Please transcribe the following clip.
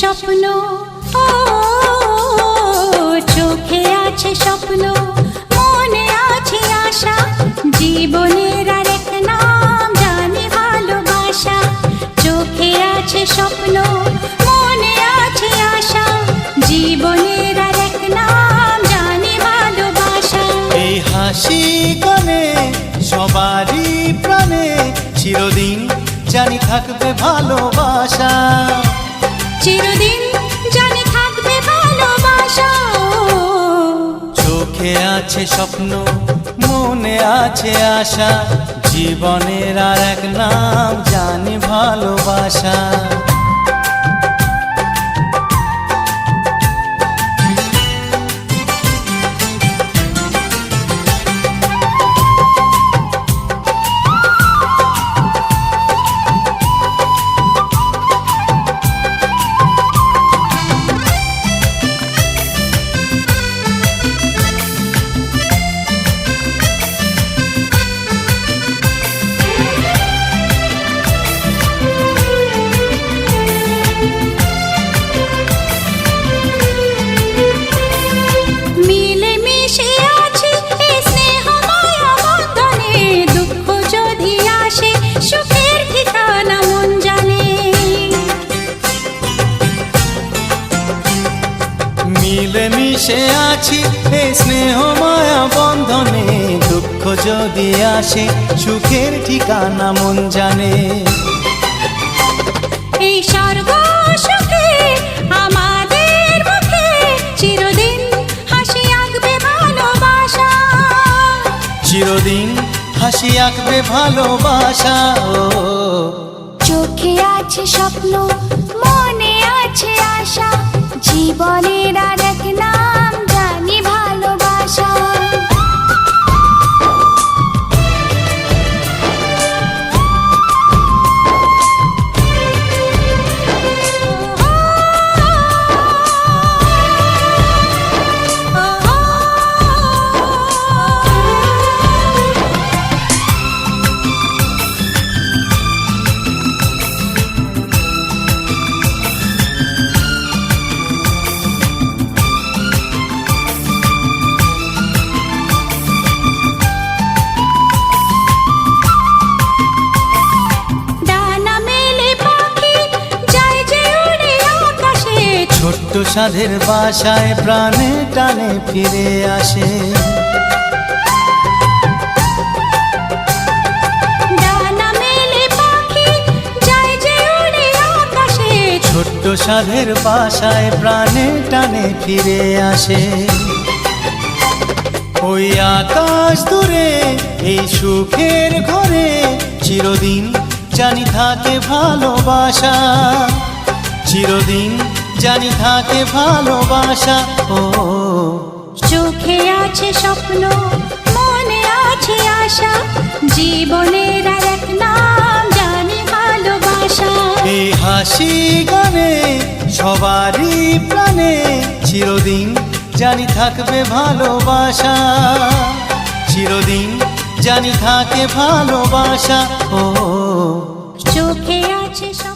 স্বপ্ন। ও, চোখে আছে স্বপ্ন, মনে আছে আশা। জীবনের আর এক নাম জানি ভালোবাসা। চোখে আছে স্বপ্ন, মনে আছে আশা। জীবনের আর এক নাম জানি ভালোবাসা। এই হাসি গানে সবারই প্রাণে চিরদিন জানি থাকবে ভালোবাসা। চিরদিন জানি থাকবে ভালোবাসা। চোখে আছে স্বপ্ন, মনে আছে আশা, জীবনের আর এক নাম জানি ভালোবাসা। মিশে আছি এই স্নেহ মায়া বন্ধনে দুঃখ যদি আসে সুখের ঠিকানা মন জানে। এই স্বর্গ সুখে আমাদের মুখে চিরদিন হাসি আঁকবে ভালোবাসা। চিরদিন হাসি আঁকবে ভালোবাসা চোখে আছে স্বপ্ন মনে আছে আশা জীবনের সাধের বাসায় প্রাণে টানে ফিরে আসে। ছোট্ট সাধের বাসায় প্রাণে টানে ফিরে আসে। ওই আকাশ দূরে এই সুখের ঘরে চিরদিন জানি থাকে ভালোবাসা। চিরদিন জানি থাকে ভালোবাসা। ও চোখে আছে স্বপ্ন মনে আছে আশা জীবনের আর এক নাম জানি ভালোবাসা। এই হাসি গানে সবারই প্রাণে চিরদিন জানি থাকবে ভালোবাসা। চিরদিন জানি থাকে ভালোবাসা। ও চোখে আছে স্বপ্ন